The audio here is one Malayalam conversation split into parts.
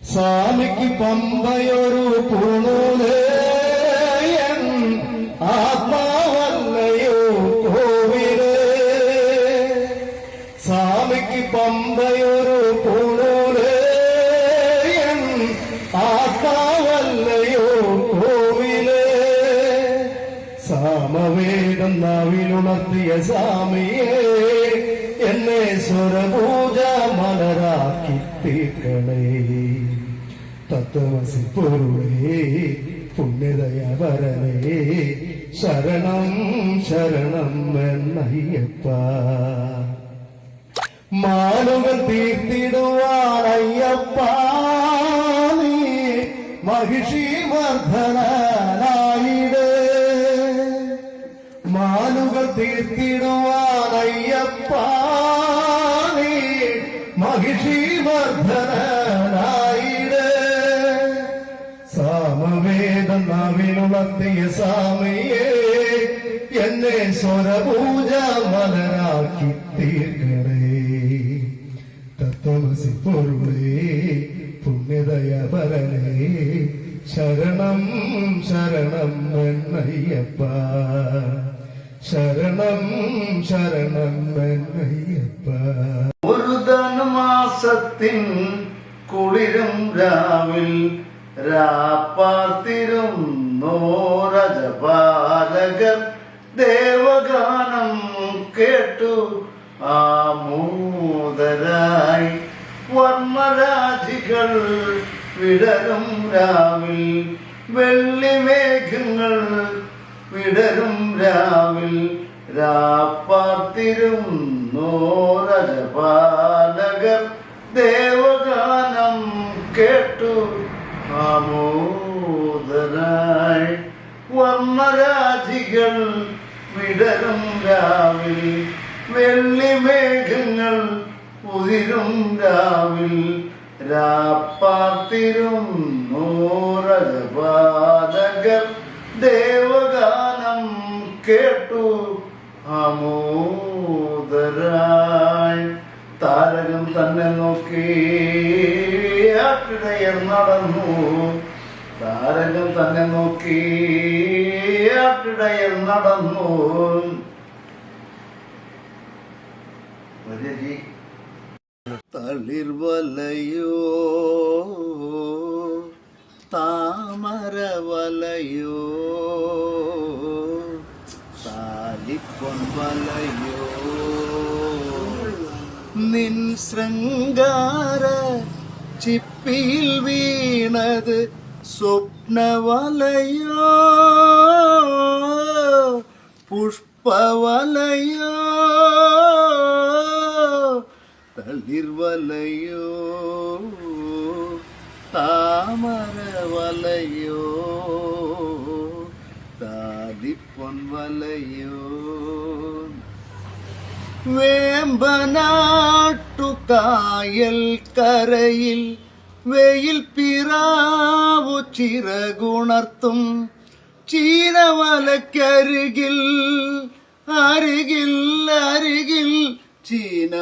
സ്വാമിക്ക് പമ്പയൊരു പൂണൂലേയൻ ആത്മാവല്ലയോ കോവിലേ സ്വാമിക്ക് പമ്പയൊരു പൂണൂലേയൻ ആത്മാവല്ലയോ കോവിലേ സാമവേദം നാവിലുണർത്തിയ സ്വാമിയെ എന്നെ സ്വരപൂജ മലരാക്കി തീർക്കണേ തത്വമസി പൊരുളേ പുണ്യദയവരനേ ശരണം ശരണം എന്നയ്യപ്പ. മാനുകൾ തീർത്തിടുവാനയ്യപ്പ. നീ മഹിഷി മർദ്ദനായിടേ മാനുകൾ തീർത്തിടുവാനയ്യപ്പ. നീ മഹിഷി മർദ്ദനായിടേ സാമവേദം നാവിനുളർത്തിയ സാമയെ എന്നെ സ്വരപൂജ മലരാക്കി തീർക്കണേ തത്വമസി പൊരുളേ പുണ്യദയ പരനേ ശരണം ശരണം എന്നയ്യപ്പ ശരണം ശരണം എന്നയ്യപ്പ ഒരു ധനുമാസത്തിൻ കുളിരും രാവിൽ രാപ്പാർത്തിരുന്നോരജപാലകർ ദേവഗാനം കേട്ടു. ആമോദരായി വർമ്മരാജികൾ വിടരും രാവിൽ. വെള്ളിമേഘങ്ങൾ വിടരും രാവിൽ. രാപ്പാർത്തിരും നോരജപാലകർ ദേവഗാനം കേട്ടു ആമോദരായി വർമ്മരാധികൾ വിടരും രാവിൽ വെള്ളിമേഘങ്ങൾ ഉതിരും രാവിൽ. രാപ്പാത്തിരും നൂറജപാതകർ ദേവഗാനം കേട്ടു ആമോദരായി. താരകം തന്നെ നോക്കി ആട്ടിടയർ നടന്നു. താരകം തന്നെ നോക്കി ആട്ടിടയർ നടന്നു. താമര തളിർവലയോ താമരവലയോ താലിപ്പൊൻവലയോ നിൻ ശൃംഗാര ചിപ്പിയിൽ വീണത് സ്വപ്നവലയോ പുഷ്പവലയോ തളിർവലയോ താമരവലയോ താലിപ്പൊൻവലയോ വേമ്പനാട്ടുകായൽ കരയിൽ വെയിൽ പിറാവു ചിറകുണർത്തും ചീനവലക്കരികിൽ അരികിൽ അരികിൽ ചീനവലക്കരികിൽ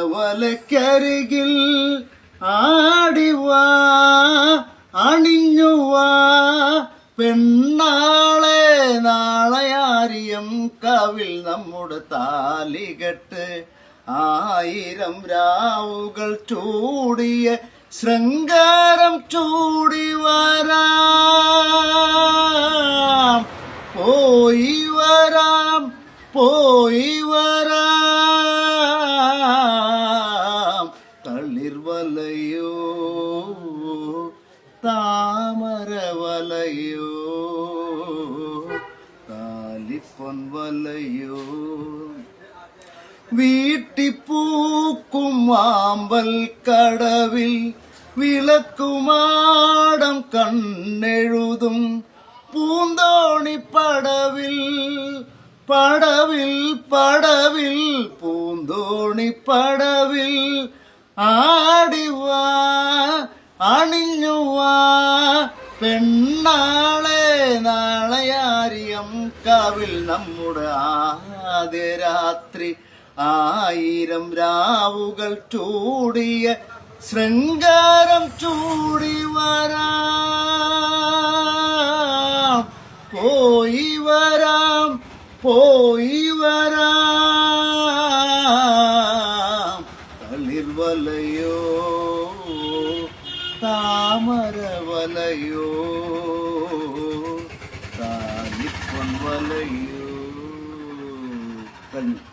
ആടിവാ അണിഞ്ഞുവാ പെണ്ണാളെ നമ്മുടെ താലികെട്ട് ആയിരം രാവുകൾ ചൂടിയ ശൃംഗാരം ചൂടി വരാം. പോയി വരാം പോയി വരാം. തളിർവലയോ താമരവലയോ பொன்வலையோ வீட்டி பூக்கும் ஆம்பல் கடவில் விளக்குமாடம் கண்ணெழுதும் பூந்தோணி படவில் படவில் படவில் பூந்தோணி படவில் ஆடிவா அணிஞ்சுவா பெண் നമ്മുടെ രാത്രി ആയിരം രാവുകൾ ചൂടിയ ശൃംഗാരം ചൂടി വരാം. പോയി വരാം പോയി വരാം. തളിർവലയോ താമരവലയോ താലിപ്പൊൻ വലയോ Pardon.